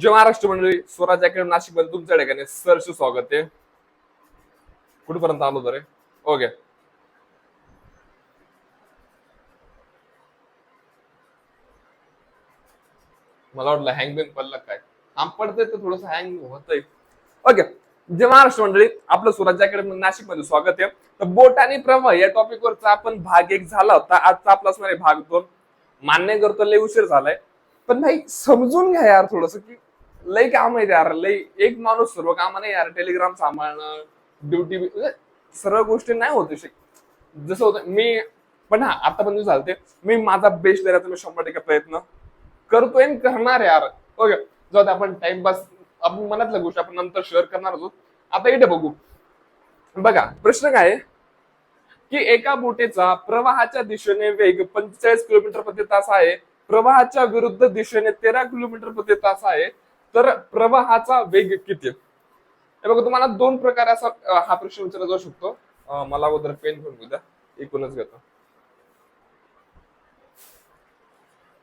जय महाराष्ट्र मंडळी स्वराज अकॅडमी नाशिकमध्ये तुमच्या ठिकाणी सरच स्वागत आहे. कुठपर्यंत आलो तर ओके. मला वाटलं हँग बिंग पडलं काय? आम पडतंय तर थोडस हँग होतंय. ओके. जय महाराष्ट्र मंडळी आपलं स्वराज अकॅडमी नाशिकमध्ये स्वागत आहे. तर बोट आणि प्रवाह या टॉपिक वरचा आपण भाग एक झाला होता. आजचा आपला असणार आहे भाग दोन. मान्य करतो लय उशीर झालाय. पण नाही समजून घ्या यार थोडस की लय काम आहे यार लय एक माणूस सर्व काम नाही यार टेलिग्राम सांभाळणं ड्युटी म्हणजे सर्व गोष्टी नाही होत शक जसं होतं मी पण हा आता पण चालते मी माझा बेस्ट देण्याचा मी शंभर टक्के प्रयत्न करतोय करणार आहे यार. ओके जाऊ आपण टाइमपास आपण मनातल्या गोष्टी आपण नंतर शेअर करणार आहोत. आता इथे बघू. बघा प्रश्न काय की एका बोटीचा प्रवाहाच्या दिशेने वेग पंचेचाळीस किलोमीटर प्रति तास आहे. प्रवाहाच्या विरुद्ध दिशेने तेरा किलोमीटर प्रति तास आहे तर प्रवाहाचा वेग किती हे बघा तुम्हाला दोन प्रकारे असा हा प्रश्न विचारला जाऊ शकतो. मला अगोदर पेन घेऊन घेऊ द्या. एकूणच घेतो.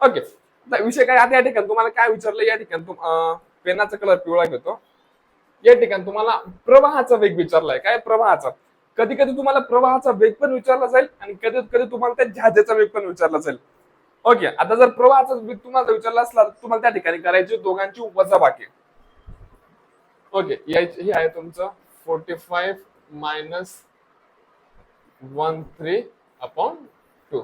ओके. विषय काय? आता या ठिकाणी तुम्हाला काय विचारलं? या ठिकाणी पेनाचा कलर पिवळा घेतो. या ठिकाणी तुम्हाला प्रवाहाचा वेग विचारलाय. काय प्रवाहाचा? कधी कधी तुम्हाला प्रवाहाचा वेग पण विचारला जाईल आणि कधी कधी तुम्हाला त्या जहाजाचा वेग पण विचारला जाईल. ओके आता जर प्रवाहाचा वेग तुम्हाला विचारला असला तर तुम्हाला त्या ठिकाणी करायची दोघांची वजाबाकी ओके हे आहे तुमचं forty five minus one three upon two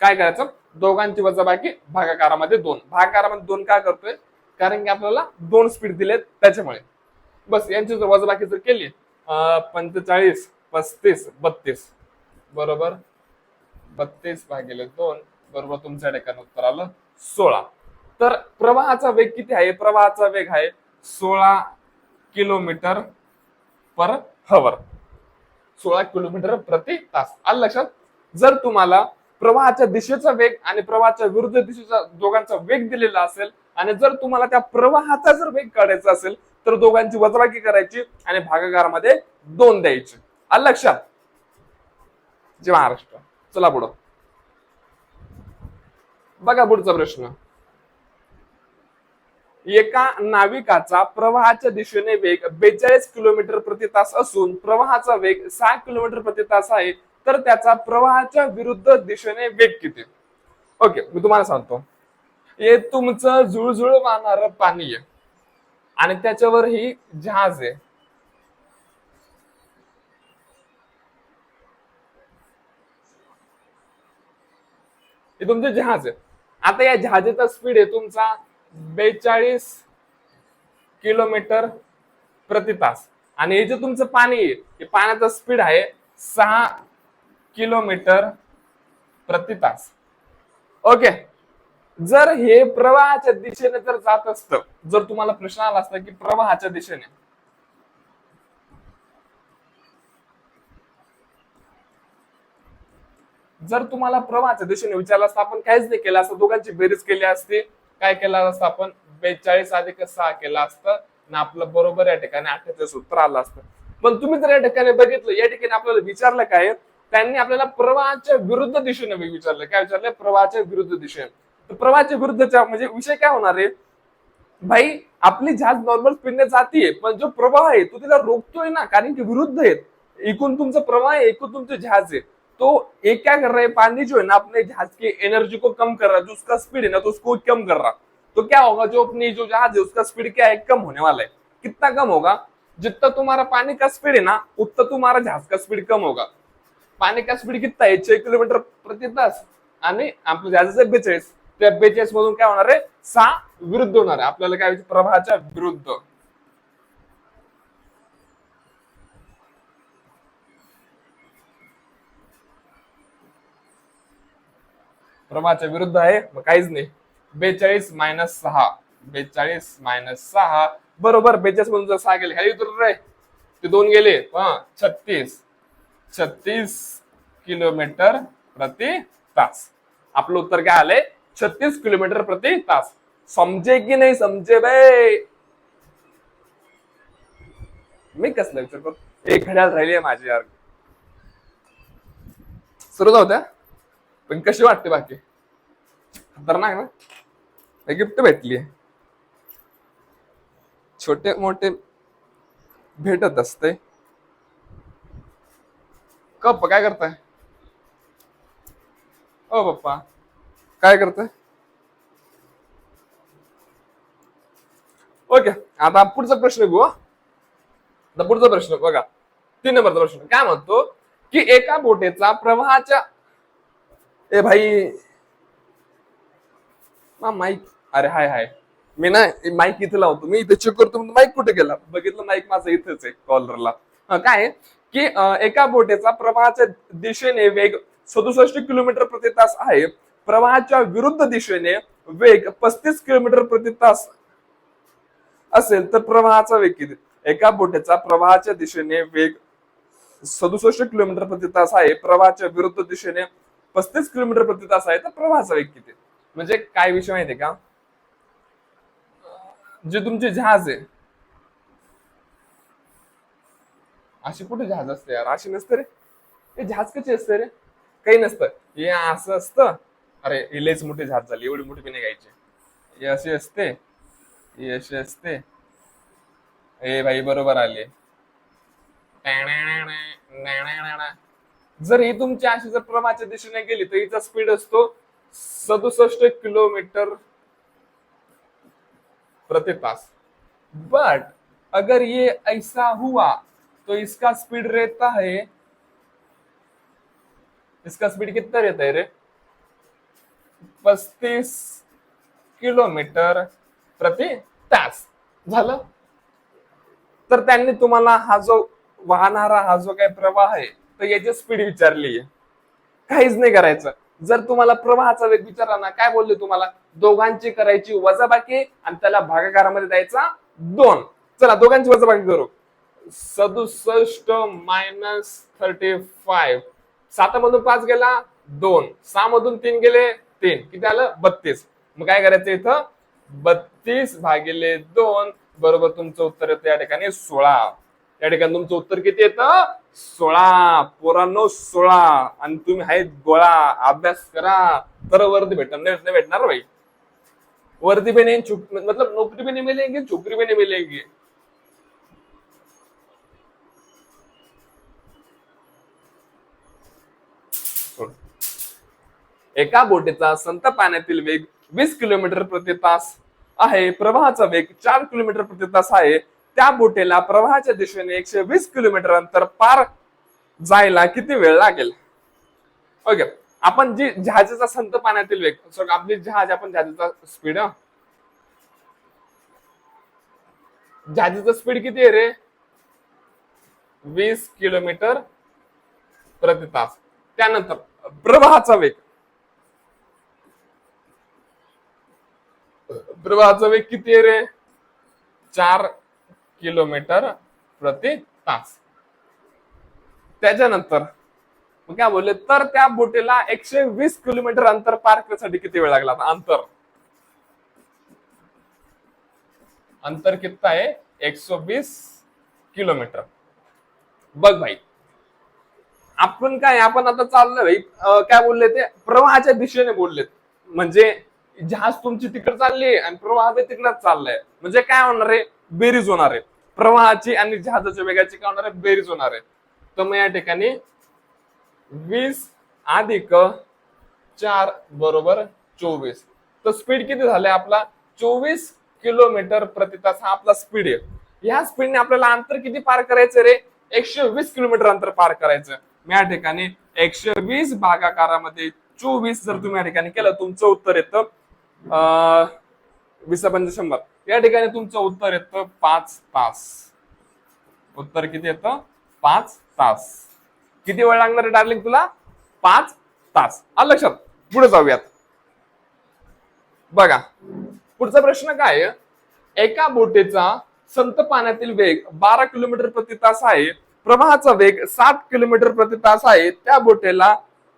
काय करायचं? दोघांची वजाबाकी भागाकारामध्ये दोन. भागाकारामध्ये दोन काय करतोय? कारण की आपल्याला दोन स्पीड दिलेत त्याच्यामुळे. बस यांची जर वजाबाकी जर केली पंचेचाळीस पस्तीस बत्तीस. बरोबर? बत्तीस भागिले दोन. बरोबर तुमच्या ठिकाणी उत्तर आलं. सोळा. तर प्रवाहाचा वेग किती आहे? प्रवाहाचा वेग आहे सोळा किलोमीटर पर हवर सोळा किलोमीटर प्रति तास. आलं लक्षात? जर तुम्हाला प्रवाहाच्या दिशेचा वेग आणि प्रवाहाच्या विरुद्ध दिशेचा दोघांचा वेग दिलेला असेल आणि जर तुम्हाला त्या प्रवाहाचा जर वेग काढायचा असेल तर दोघांची वजाबाकी करायची आणि भागाकारामध्ये दोन द्यायची. आलं लक्षात? जय महाराष्ट्र. चला पुढं. बघा पुढचा प्रश्न. एका नाविकाचा प्रवाहाच्या दिशेने वेग बेचाळीस किलोमीटर प्रति तास असून प्रवाहाचा वेग सहा किलोमीटर प्रति तास आहे तर त्याचा प्रवाहाच्या विरुद्ध दिशेने वेग किती? ओके मी तुम्हाला सांगतो. हे तुमचं जुळजुळ वाहणार पाणी आहे. आणि त्याच्यावर ही जहाज आहे. हे तुमचे जहाज आहे. आता या जहाजाचा स्पीड आहे तुमचा बेचाळीस किलोमीटर प्रति तास. आणि हे जे तुमचं पाणी आहे हे पाण्याचा स्पीड आहे सहा किलोमीटर प्रति तास. ओके. जर हे प्रवाहाच्या दिशेने जर जात असतं जर तुम्हाला प्रश्न आला असता की प्रवाहाच्या दिशेने जर तुम्हाला प्रवाहाच्या दिशेने विचारलं असतं आपण काहीच नाही केलं असतं. दोघांची बेरीज केली असती. काय केलं असतं आपण? बेचाळीस अधिक सहा केलं असतं. आणि आपलं बरोबर या ठिकाणी अठ्ठेचाळीस उत्तर आलं असतं. पण तुम्ही जर या ठिकाणी बघितलं या ठिकाणी आपल्याला विचारलं काय? त्यांनी आपल्याला प्रवाहाच्या विरुद्ध दिशेने विचारलं. काय विचारलं? प्रवाहाच्या विरुद्ध दिशेने. तर प्रवाहाच्या विरुद्धच्या म्हणजे विषय काय होणार आहे? भाई आपली जहाज नॉर्मल स्पीडने जाते पण जो प्रवाह आहे तो तिला रोखतोय ना कारण की विरुद्ध आहेत. एकूण तुमचा प्रवाह आहे एकूण तुमचं जहाज आहे. तो ये क्या कर रहा है पानी जो है ना अपने जहाज की एनर्जी को कम कर रहा है जो उसका स्पीड है ना तो उसको कम कर रहा। तो क्या होगा जो अपनी जो जहाज है उसका स्पीड क्या है कम होने वाला है। कितना कम होगा? जितना तुम्हारा पानी का स्पीड है ना उतना तुम्हारा जहाज का स्पीड कम होगा। पाणी का स्पीड कितना आहे छह किलोमीटर प्रति तास। आणि आपलं जहाजाचं बेचाळीस त्या बेचाळीस मधून काय होणार आहे? सहा विरुद्ध होणार आहे. आपल्याला काय प्रभाच्या प्रवाहाच्या विरुद्ध. प्रवाहाच्या विरुद्ध आहे. मग काहीच नाही. बेचाळीस मायनस सहा. बेचाळीस मायनस सहा. बरोबर बेचाळीस मधून जर सहा गेले खाली उतर रे. ते दोन गेले. हा छत्तीस. छत्तीस किलोमीटर प्रति तास. आपलं उत्तर काय आलंय? छत्तीस किलोमीटर प्रति तास. समजे की नाही समजे बाय मी कसलं विचार करतो? एक घड्याळ राहिली आहे माझी यार. सुरू जाऊ द्या. पण कशी वाटते बाकी? खतरनाक ना? गिफ्ट भेटली छोटे मोठे भेटत असते. कप काय करताय? ओ पप्पा काय करताय? ओके आता पुढचा प्रश्न घेऊ आता पुढचा प्रश्न बघा. तीन नंबरचा प्रश्न. काय म्हणतो? की एका बोटेचा प्रवाहाच्या ए भाई। माईक अरे हाय हाय. मी ना माईक इथे लावतो. मी इथे चेक करतो माईक कुठे गेला? बघितलं माईक माझा इथेच आहे कॉलरला काय आहे? की एका बोटेचा प्रवाहाच्या दिशेने वेग सदुसष्ट किलोमीटर प्रति तास आहे. प्रवाहाच्या विरुद्ध दिशेने वेग पस्तीस किलोमीटर प्रति तास असेल तर प्रवाहाचा वेग किती? एका बोटेचा प्रवाहाच्या दिशेने वेग सदुसष्ट किलोमीटर प्रति तास आहे. प्रवाहाच्या विरुद्ध दिशेने पस्तीस किलोमीटर प्रति तास आहे तर प्रवाहाचा वेग किती? म्हणजे काय विषय माहितीये का? जे तुमचे जहाज आहे. अशी कुठे जहाज असते यार? अशी नसते रे. हे जहाज कशी असते रे? काही नसतं. हे असं असतं. अरे हे लयच मोठे जहाज झाले. एवढी मोठी पिणे घ्यायचे घ्यायची. हे असे असते. हे असे असते. ए भाई बरोबर आले. जर ही तुमची अशी जर प्रमाच्या दिशेने गेली तर हिचा स्पीड असतो सदुसष्ट किलोमीटर प्रति तास. बट अगर ये ऐसा हुआ तो इसका स्पीड रहता है इसका स्पीड कितना रहता है रे? पस्तीस किलोमीटर प्रति तास. झालं? तर त्यांनी तुम्हाला हा जो वाहणारा हा जो काही प्रवाह आहे तर याची स्पीड विचारली काहीच नाही करायचं. जर तुम्हाला प्रवाहाचा वेग विचारला ना काय बोलले तुम्हाला? दोघांची करायची वजाबाकी आणि त्याला भागाकारामध्ये द्यायचा दोन. चला दोघांची वजाबाकी करू. सदुसष्ट मायनस थर्टी फाईव्ह सातामधून पाच गेला दोन. सहा मधून तीन गेले तीन. किती आलं? बत्तीस. मग काय करायचं इथं? बत्तीस भागिले दोन. बरोबर तुमचं उत्तर येतं या ठिकाणी सोळा. या ठिकाणी तुमचं उत्तर किती येतं? सोळा पोरांनो सोळा. आणि तुम्ही आहेत गोळा. अभ्यास करा. तर वरती भेटणार. नाही भेटणार भाई. वर्दी भी नहीं छुप मतलब नौकरी भी नहीं मिलेगी छोकरी भी नहीं मिलेगी. एका बोटीचा संत पाण्यातील वेग वीस किलोमीटर प्रति तास आहे. प्रवाहाचा वेग चार किलोमीटर प्रति तास आहे. त्या बोटीला प्रवाहाच्या दिशेने एकशे वीस किलोमीटर अंतर पार जायला किती वेळ लागेल? ओके आपण जी जहाजाचा संत पाण्यातील वेग आपली जहाज आपण जहाजाचा स्पीड जहाजाचा स्पीड किती आहे रे? वीस किलोमीटर प्रति तास. त्यानंतर प्रवाहाचा वेग. प्रवाहाचा वेग किती आहे रे? चार किलोमीटर प्रति तास. त्याच्यानंतर मग काय बोलले? तर त्या बोटीला एकशे वीस किलोमीटर अंतर पार करण्यासाठी किती वेळ लागला? अंतर. अंतर किती आहे? एकशे वीस किलोमीटर. बघ भाई आपण काय आपण आता चाललोय भाई. काय बोलले ते? प्रवाहाच्या दिशेने बोललेत. म्हणजे जहाज तुमची तिकडे चालली आहे आणि प्रवाह बी तिकडेच चाललाय. म्हणजे काय होणार आहे? बेरीज होणार आहे. प्रवाहाची आणि जहाजाच्या वेगाची काय होणार आहे? बेरीज होणार आहे. तर मग या ठिकाणी वीस अधिक चार बरोबर चोवीस. तर स्पीड किती झालंय आपला? चोवीस किलोमीटर प्रति तास हा आपला स्पीड आहे. ह्या स्पीडने आपल्याला अंतर किती पार करायचं रे? एकशे वीस किलोमीटर अंतर पार करायचं. या ठिकाणी एकशे वीस भागाकारामध्ये चोवीस जर तुम्ही या ठिकाणी केलं तुमचं उत्तर येतं अं, वीस शंभर. या ठिकाणी तुमचं उत्तर येतं पाच तास. उत्तर किती येतं? पाच तास. किती वेळ लागणार आहे डार्लिंग तुला? पाच तास. आलं लक्षात? पुढे जाऊयात. बघा. पुढचा प्रश्न काय एका बोटेचा संत पाण्यातील वेग बारा किलोमीटर प्रति तास आहे. प्रवाहाचा वेग सात किलोमीटर प्रति तास आहे. त्या बोटेला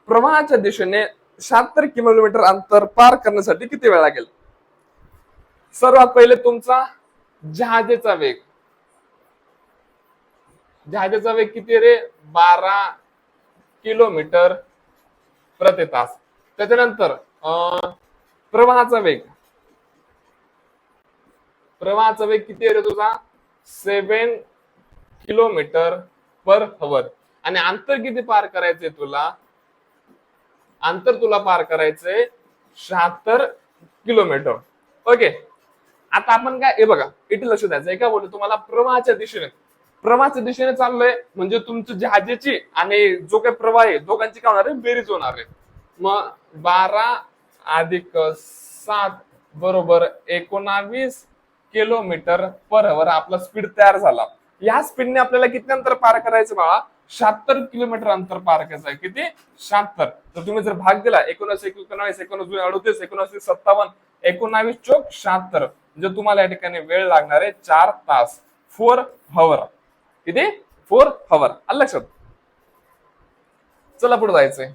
प्रवाहाच्या दिशेने शहात्तर किलोमीटर अंतर पार करण्यासाठी किती वेळ लागेल? सर्वात पहिले तुमचा जहाजेचा वेग. जहाजेचा वेग किती रे? बारा किलोमीटर प्रति तास. त्याच्यानंतर अं, प्रवाहाचा वेग. प्रवाहाचा वेग किती रे तुझा? Seven kilometre per hour. आणि अंतर किती पार करायचंय तुला? अंतर तुला पार करायचंय शहात्तर किलोमीटर. ओके. आता आपण काय हे बघा इथे लक्ष द्यायचं. का बोलतो तुम्हाला प्रवाहाच्या दिशेने. प्रवाहाच्या दिशेने चाललंय म्हणजे तुमचं जहाजेची आणि जो काही प्रवाह आहे दोघांची काय होणार आहे? बेरीज होणार आहे. मग बारा अधिक सात बरोबर एकोणावीस किलोमीटर पर हवर आपला स्पीड तयार झाला. या स्पीडने आपल्याला किती अंतर पार करायचं बाळा? शहात्तर किलोमीटर अंतर पार करायचं आहे. किती? शहात्तर. तर तुम्ही जर भाग दिला एकोणीस एकोणावीस एकोणीस अडतीस एकोणीस सत्तावन्न एकोणावीस चोक शहात्तर. म्हणजे तुम्हाला या ठिकाणी वेळ लागणार आहे चार तास. फोर हवर किती? फोर हवर आलं लक्षात? चला पुढे जायचंय.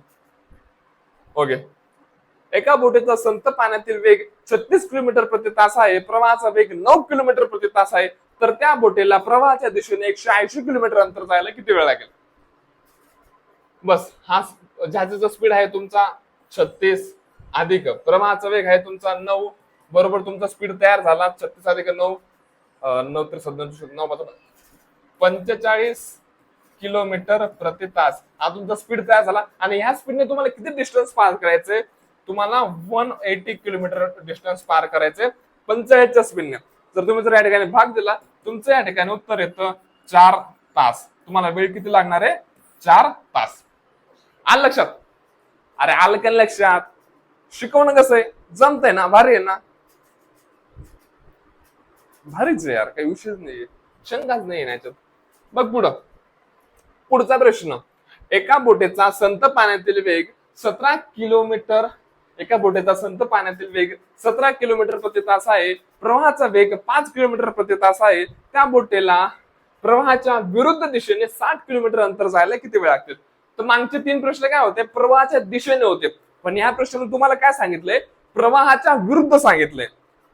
ओके. एका बोटीचा संत पाण्यातील वेग छत्तीस किलोमीटर प्रति तास आहे. प्रवाहाचा वेग नऊ किलोमीटर प्रति तास आहे. तर त्या बोटीला प्रवाहाच्या दिशेने एकशे ऐंशी किलोमीटर अंतर जायला किती वेळ लागेल? बस हा जहाजाचा स्पीड आहे तुमचा छत्तीस अधिक. प्रवाहाचा वेग आहे तुमचा नऊ. बरोबर तुमचा स्पीड तयार झाला. छत्तीस अधिक नऊ. नऊ ते सत्तावन्न नऊ पंचेचाळीस किलोमीटर प्रति तास. हा तुमचा स्पीड तयार झाला. आणि ह्या स्पीडने तुम्हाला किती डिस्टन्स पार करायचे? तुम्हाला वन एटी किलोमीटर डिस्टन्स पार करायचे पंचेचाळीसच्या स्पीडने जर तुम्ही जर या ठिकाणी भाग दिला तुमचं या ठिकाणी उत्तर येतं चार तास. तुम्हाला वेळ किती लागणार आहे? चार तास. आलं लक्षात? अरे आलं का लक्षात? शिकवणं कसं आहे? जमतंय ना? भारी आहे ना? भारीच आहे यार काही विषयच नाहीये. शंकाच नाही याच्यात. बघ पुढं. पुढचा प्रश्न. एका बोटेचा संत पाण्यातील वेग सतरा किलोमीटर एका बोटेचा संत पाण्यातील वेग सतरा किलोमीटर प्रति तास आहे. प्रवाहाचा वेग पाच किलोमीटर प्रति तास आहे. त्या बोटेला प्रवाहाच्या विरुद्ध दिशेने साठ किलोमीटर अंतर जायला किती वेळ लागतील? तर मागचे तीन प्रश्न काय होते? प्रवाहाच्या दिशेने होते. पण या प्रश्नाने तुम्हाला काय सांगितलंय प्रवाहाच्या विरुद्ध सांगितलंय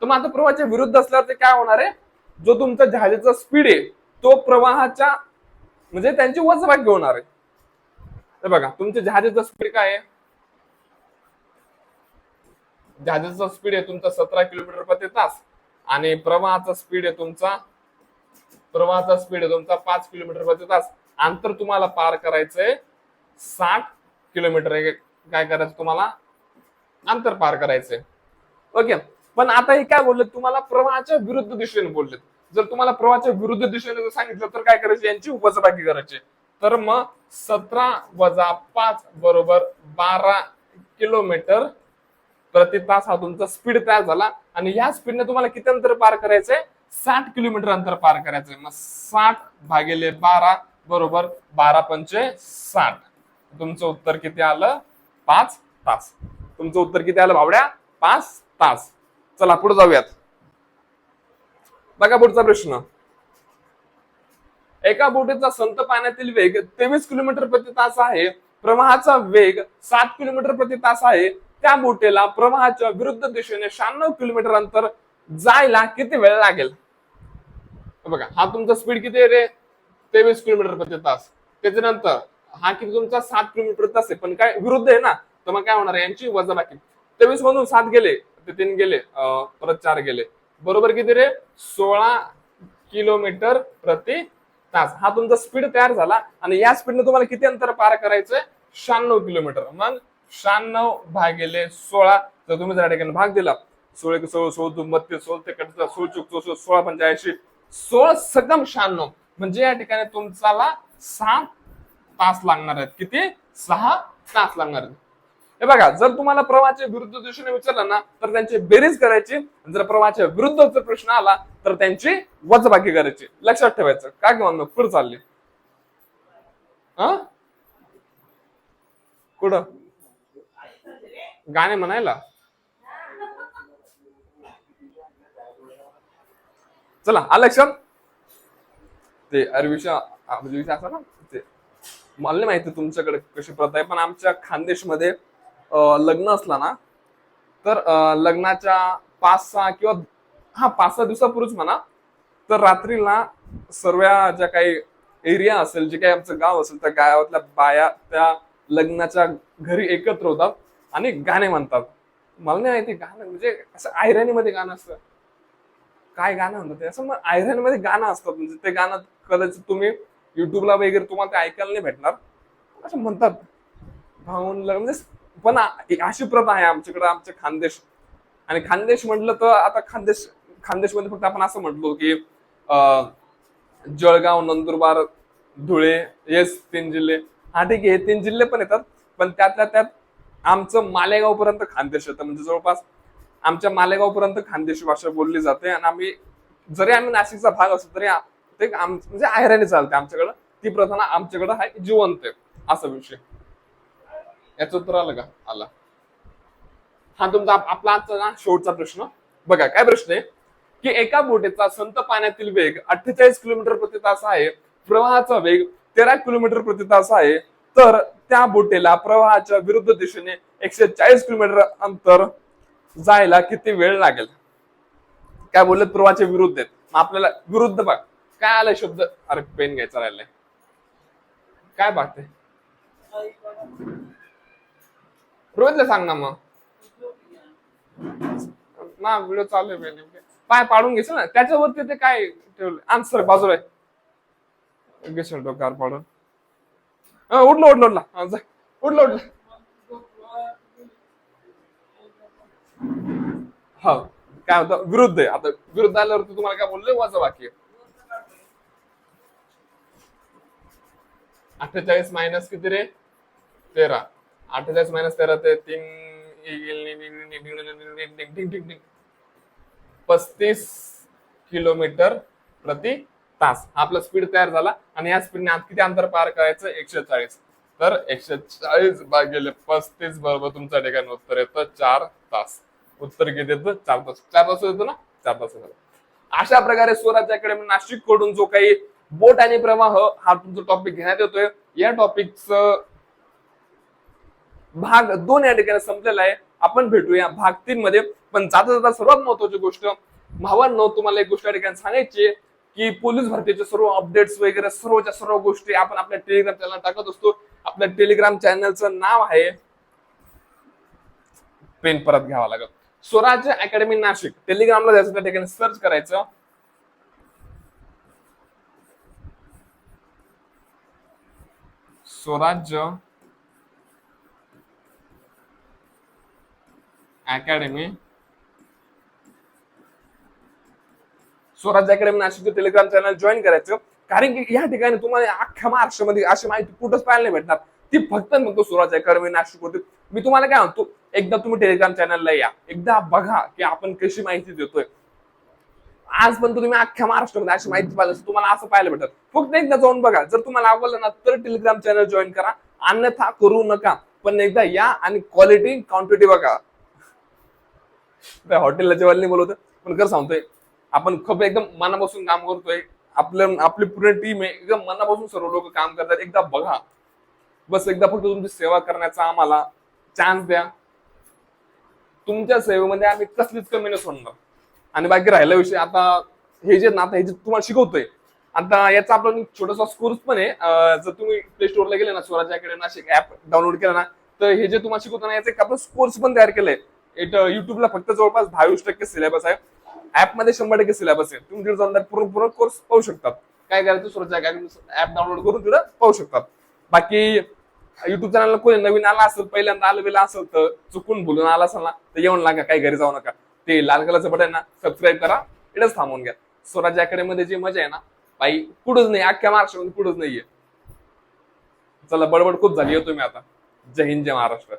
तर मग आता प्रवाहाच्या विरुद्ध असल्यावर ते काय होणार आहे? जो तुमचा जहाजाचा स्पीड आहे तो प्रवाहाच्या म्हणजे त्यांची वजभाग्य होणार आहे. बघा तुमच्या जहाजाचा स्पीड काय आहे? जहाजाचा स्पीड आहे तुमचा सतरा किलोमीटर प्रति तास. आणि प्रवाहाचा स्पीड आहे तुमचा प्रवाहाचा स्पीड आहे तुमचा पाच किलोमीटर प्रति तास. अंतर तुम्हाला पार करायचंय. साठ किलोमीटर आहे. काय करायचं तुम्हाला? अंतर पार करायचंय. ओके. पण आता हे काय बोलले तुम्हाला प्रवाहाच्या विरुद्ध दिशेने बोललेत. जर तुम्हाला प्रवाहाच्या विरुद्ध दिशेने जर सांगितलं तर काय करायचे? यांची उपसभागी करायची. तर मग सतरा वजा पाच बरोबर बारा किलोमीटर प्रति तास हा तुमचा स्पीड तयार झाला. आणि या स्पीडने तुम्हाला किती अंतर पार करायचंय? साठ किलोमीटर अंतर पार करायचंय. मग साठ भागिले बारा बरोबर बारा पंचे साठ. तुमचं उत्तर किती आलं? पाच तास. तुमचं उत्तर किती आलं भावड्या पाच तास. चला पुढे जाऊयात. बघा पुढचा प्रश्न. एका बोटीचा संत पाण्यातील वेग तेवीस किलोमीटर प्रति तास आहे. प्रवाहाचा वेग सात किलोमीटर प्रति तास आहे. त्या बोटीला प्रवाहाच्या विरुद्ध दिशेने शहाण्णव किलोमीटर अंतर जायला किती वेळ लागेल? बघा हा तुमचा स्पीड किती आहे रे? तेवीस किलोमीटर प्रति तास. त्याच्यानंतर हा किती तुमचा सात किलोमीटर प्रति तास आहे पण काय विरुद्ध आहे ना तर मग काय होणार आहे? यांची वजाबाकी तेवीस मधून सात गेले ते तीन गेले परत चार गेले. बरोबर किती रे? सोळा किलोमीटर प्रति तास. हा तुमचा स्पीड तयार झाला आणि या स्पीडने तुम्हाला किती अंतर पार करायचंय? शहाण्णव किलोमीटर. मग शहाण्णव भागिले सोळा जर तुम्ही जर ठिकाणी भाग दिला सोळे सोळ सोळ तू बत्तीस सोळ ते कटचा सोळ चुक सोळ सोळा पंच्याऐंशी सोळ सकम शहाण्णव. म्हणजे या ठिकाणी तुमचाला सात तास लागणार आहेत. किती? सहा तास लागणार आहेत. हे बघा जर तुम्हाला प्रवाहाच्या विरुद्ध दिशेने विचारलं ना तर त्यांची बेरीज करायची. जर प्रवाहाच्या विरुद्धचा प्रश्न आला तर त्यांची वजबाकी करायची. लक्षात ठेवायचं. का किंवा मग पुढे चालले? हा? कुठं? गाणे म्हणायला? चला आलं लक्षात ते अरविशा विषय म्हणजे विषय असा ना? मला नाही माहिती तुमच्याकडे कशी प्रथा आहे पण आमच्या खानदेशमध्ये लग्न असला ना तर लग्नाच्या पाच सहा किंवा हा पाच सहा दिवसापूर्वीच म्हणा तर रात्रीला सर्व ज्या काही एरिया असेल जे काही आमचं गाव असेल त्या गावातल्या बाया त्या लग्नाच्या घरी एकत्र होतात आणि गाणे म्हणतात. मला नाही माहिती गाणं म्हणजे असं आयरणीमध्ये गाणं असतं. काय गाणं म्हणतात असं मग आयरणीमध्ये गाणं असतात म्हणजे ते गाणं कदाचित तुम्ही युट्यूबला वगैरे तुम्हाला ते ऐकायला नाही भेटणार. असं म्हणतात. भाऊन म्हणजे पण एक अशी प्रथा आहे आमच्याकडे आमच्या खानदेश. आणि खानदेश म्हटलं तर आता खानदेश खानदेशमध्ये फक्त आपण असं म्हटलो की जळगाव नंदुरबार धुळे हेच तीन जिल्हे. हा ठीक आहे हे तीन जिल्हे पण येतात. पण त्यातल्या त्यात आमचं मालेगाव पर्यंत खानदेश येतं. म्हणजे जवळपास आमच्या मालेगाव पर्यंत खानदेशी भाषा बोलली जाते. आणि आम्ही जरी आम्ही नाशिकचा भाग असतो तरी ते आम- म्हणजे आयराने चालते आमच्याकडं. ती प्रथा ना आमच्याकडं हा जिवंत आहे असा विषय. याचं उत्तर आलं का? आला. हा तुमचा आपला आजचा ना शेवटचा प्रश्न. बघा काय प्रश्न आहे? की एका बोटेचा संत पाण्यातील वेग अठ्ठेचाळीस किलोमीटर प्रति तास आहे प्रवाहाचा वेग तेरा किलोमीटर प्रति तास आहे तर त्या बोटेला प्रवाहाच्या विरुद्ध दिशेने एकशे चाळीस किलोमीटर अंतर जायला किती वेळ लागेल? काय बोलत प्रवाहाच्या विरुद्ध आहेत. आपल्याला विरुद्ध बघ. काय आलाय शब्द? अरे पेन घ्यायचा राहिलाय काय बघते रोहितला सांग ना मग. ना व्हिडिओ चालू आहे नेमके. पाय पाडून घ्यायचं ना? त्याच्यावरती ते काय ठेवलं आन्सर बाजूला आहे. घेशील डोक्यावर पाडून. हा, उठलं उठलं उठलं. हा, हो उठलं उठलं. हा. काय होतं? विरुद्ध आहे. आता विरुद्ध आल्यावरती तुम्हाला काय बोलले वाचा वाक्य अठ्ठेचाळीस मायनस किती रे तेरा अठ्ठेचाळीस मायनस तेरा ते तीन पस्तीस किलोमीटर प्रति तास आपला स्पीड तयार झाला आणि या स्पीडने आत किती अंतर पार करायचं एकशे चाळीस तर एकशे चाळीस भागिले पस्तीस बरोबर तुमच्या ठिकाणी उत्तर येतं चार तास उत्तर किती येतं चार तास चार तास येतो ना चार तास अशा प्रकारे स्वराज अकॅडमी नाशिककडून जो काही बोट आणि प्रवाह हा तुमचा टॉपिक घेण्यात येतोय. या टॉपिकचं भाग दोन या ठिकाणी संपलेला आहे. आपण भेटूया भाग तीन मध्ये. पण जाता जाता सर्वात महत्वाची गोष्ट भावांनो तुम्हाला एक गोष्ट या ठिकाणी सांगायची की पोलीस भरतीचे सर्व अपडेट्स वगैरे सर्वच्या सर्व गोष्टी आपण आपल्या टेलिग्राम चॅनल टाकत असतो. आपल्या टेलिग्राम चॅनलचं नाव आहे पेन परत घ्यावा लागत स्वराज्य अकॅडमी नाशिक. टेलिग्रामला जायचं त्या ठिकाणी सर्च करायचं. स्वराज्य अकॅडमी स्वराज अकॅडमी नाशिकचं टेलिग्राम चॅनल जॉईन करायचं कारण की या ठिकाणी तुम्हाला अख्ख्या महाराष्ट्रामध्ये अशी माहिती कुठंच पाहायला नाही भेटणार ती फक्त म्हणतो स्वराज अकॅडमी नाशिक होती मी तुम्हाला काय म्हणतो एकदा तुम्ही टेलिग्राम चॅनलला या एकदा बघा की आपण कशी माहिती देतोय आज पण तुम्ही अख्ख्या महाराष्ट्रामध्ये अशी माहिती पाहिजे तुम्हाला असं पाहायला भेटत फक्त एकदा जाऊन बघा. जर तुम्हाला आवडलं ना तर टेलिग्राम चॅनल जॉईन करा. अन्यथा करू नका. पण एकदा या आणि क्वालिटी क्वांटिटी बघा. हॉटेलला जेवायला नाही बोलवत. पण खरं सांगतोय आपण खूप एकदम मनापासून काम करतोय. आपलं आपली पूर्ण टीम आहे. एकदम मनापासून सर्व लोक काम करतात. एकदा बघा. बस एकदा फक्त तुमची सेवा करण्याचा आम्हाला चान्स द्या. तुमच्या सेवेमध्ये आम्ही कसलीच कमी नसणार आणि बाकी राहिला विषय. आता हे जे ना आता हे जे तुम्हाला शिकवतोय आता याचा आपला छोटासा कोर्स पण आहे. जर तुम्ही प्ले स्टोअरला गेले ना स्वराज्याकडे नाशिक ऍप डाउनलोड केला ना तर हे जे तुम्हाला शिकवताना याचा एक आपण कोर्स पण तयार केलंय. एक युट्यूबला फक्त जवळपास दहावीस टक्के सिलेबस आहे. ऍपमध्ये शंभर टक्के सिलेबस आहे. तुम्ही तिथे जाऊन पूर्ण पूर्ण कोर्स पाहू शकतात. काय करायचं स्वराज अकॅडमी ऍप डाउनलोड करून तिथं पाहू शकतात. बाकी युट्यूब चॅनलला कोणी नवीन आला असेल पहिल्यांदा आलं गेला असेल तर चुकून बोलून आला असेल ना तर येऊन लागा काही घरी जाऊ नका. ते लाल कलरचं बटन ना सबस्क्राईब करा इथंच थांबून घ्या. स्वराज अकॅडमीमध्ये जी मजा आहे ना बाई कुठंच नाही अख्ख्या महाराष्ट्रामध्ये कुठंच नाहीये. चला बडबड खूप झाली हो येतो मी आता. जय हिंद जय महाराष्ट्र.